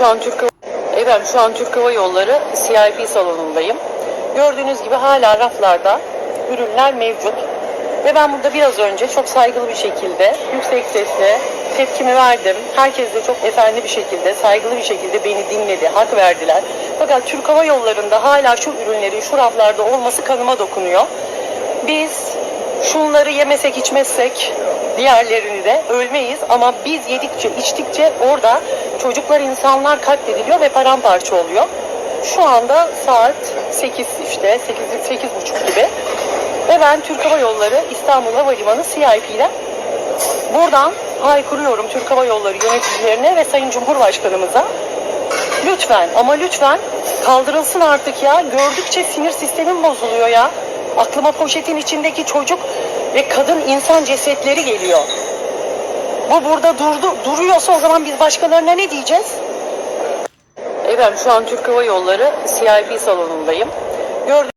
Şu an Türk Efendim şu an Türk Hava Yolları CIP salonundayım. Gördüğünüz gibi hala raflarda ürünler mevcut. Ve ben burada biraz önce çok saygılı bir şekilde, yüksek sesle tepkimi verdim. Herkes de çok efendi bir şekilde, saygılı bir şekilde beni dinledi, hak verdiler. Fakat Türk Hava Yolları'nda hala şu ürünlerin şu raflarda olması kanıma dokunuyor. Biz şunları yemesek içmezsek diğerlerini de ölmeyiz ama biz yedikçe içtikçe orada çocuklar insanlar katlediliyor ve paramparça oluyor. Şu anda saat 8 işte 8 8 buçuk gibi ve ben Türk Hava Yolları İstanbul Havalimanı CIP'den buradan haykırıyorum Türk Hava Yolları yöneticilerine ve Sayın Cumhurbaşkanımıza Lütfen ama lütfen kaldırılsın artık ya. Gördükçe sinir sistemim bozuluyor ya. Aklıma poşetin içindeki çocuk ve kadın insan cesetleri geliyor. Bu burada durdu, duruyorsa o zaman biz başkalarına ne diyeceğiz? Efendim şu an Türk Hava Yolları CIP salonundayım. Gördüğünüz